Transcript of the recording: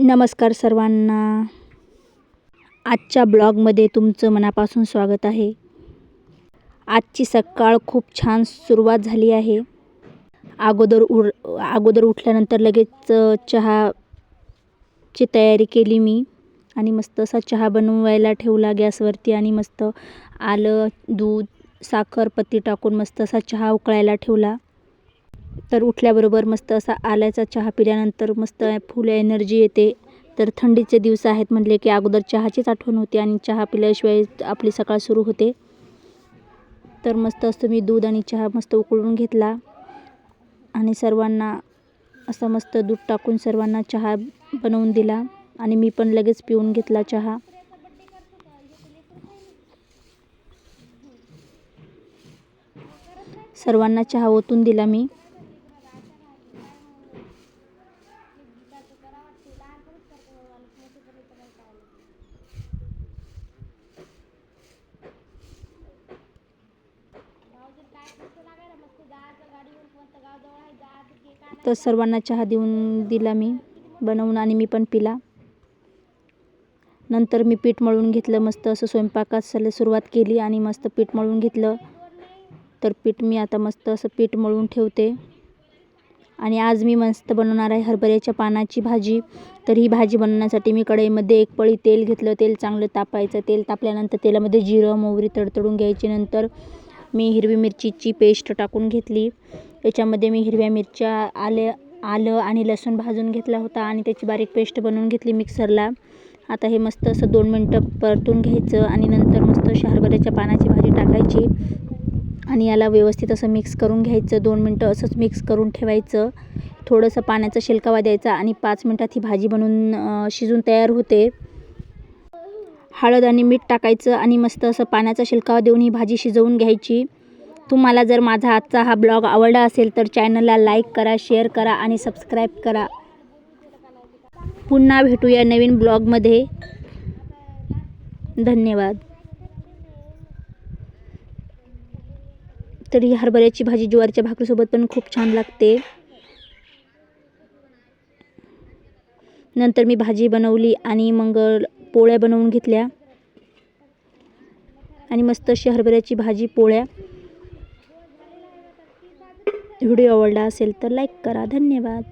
नमस्कार सर्वांना. आजच्या ब्लॉगमध्ये तुमचं मनापासून स्वागत आहे. आजची सकाळ खूप छान सुरुवात झाली आहे. अगोदर उर अगोदर उठल्यानंतर लगेच चहाची तयारी केली मी आणि मस्त असा चहा बनवायला ठेवला गॅसवरती आणि मस्त आलं दूध साखर पत्ती टाकून मस्त असा चहा उकळायला ठेवला. तर उठल्याबरोबर मस्त असा आल्याचा चहा पिल्यानंतर मस्त फुल एनर्जी येते. तर थंडीचे दिवस आहेत म्हटले की अगोदर चहाचीच आठवण होते आणि चहा पिल्याशिवाय आपली सकाळ सुरू होते. तर मस्त असं मी दूध आणि चहा मस्त उकळून घेतला. आणि सर्वांना असं मस्त दूध टाकून सर्वांना चहा बनवून दिला. आणि मी पण लगेच पिऊन घेतला चहा. सर्वांना चहा ओतून दिला मी. तर सर्वांना चहा देऊन दिला मी बनवून आणि मी पण पिला. नंतर मी पीठ मळून घेतलं मस्त असं स्वयंपाकाला सुरुवात केली आणि मस्त पीठ मळून घेतलं. तर पीठ मी आता मस्त असं पीठ मळून ठेवते. आणि आज मी मस्त बनवणार आहे हरभऱ्याच्या पानाची भाजी. तर ही भाजी बनवण्यासाठी मी कढईमध्ये एक पळी तेल घेतलं तेल चांगलं तापायचं तेल तापल्यानंतर तेलामध्ये जिरं मोहरी तडतडून घ्यायची नंतर मी हिरवी मिरचीची पेस्ट टाकून घेतली. याच्यामध्ये मी हिरव्या मिरच्या आले आलं आणि लसूण भाजून घेतला होता आणि त्याची बारीक पेस्ट बनवून घेतली मिक्सरला आता हे मस्त असं दोन मिनटं परतून घ्यायचं आणि नंतर मस्त शहरभऱ्याच्या पानाची भाजी टाकायची आणि याला व्यवस्थित असं मिक्स करून घ्यायचं. दोन मिनटं असंच मिक्स करून ठेवायचं. थोडंसं पाण्याचा शिलकावा द्यायचा आणि पाच मिनटात ही भाजी बनवून शिजून तयार होते. हळद आणि मीठ टाकायचं आणि मस्त असं पाण्याचा शिलकावा देऊन ही भाजी शिजवून घ्यायची. तुम्हाला जर माझा आजचा हा ब्लॉग आवडला असेल तर चॅनलला लाईक करा शेअर करा आणि सबस्क्राईब करा. पुन्हा भेटूया नवीन ब्लॉगमध्ये. धन्यवाद. तर ही हरभऱ्याची भाजी ज्वारीच्या भाकरीसोबत पण खूप छान लागते. नंतर मी भाजी बनवली आणि मग पोळ्या बनवून घेतल्या. आणि मस्त अशी हरभऱ्याची भाजी पोळ्या. व्हिडिओ आवडला असेल तर लाईक करा. धन्यवाद.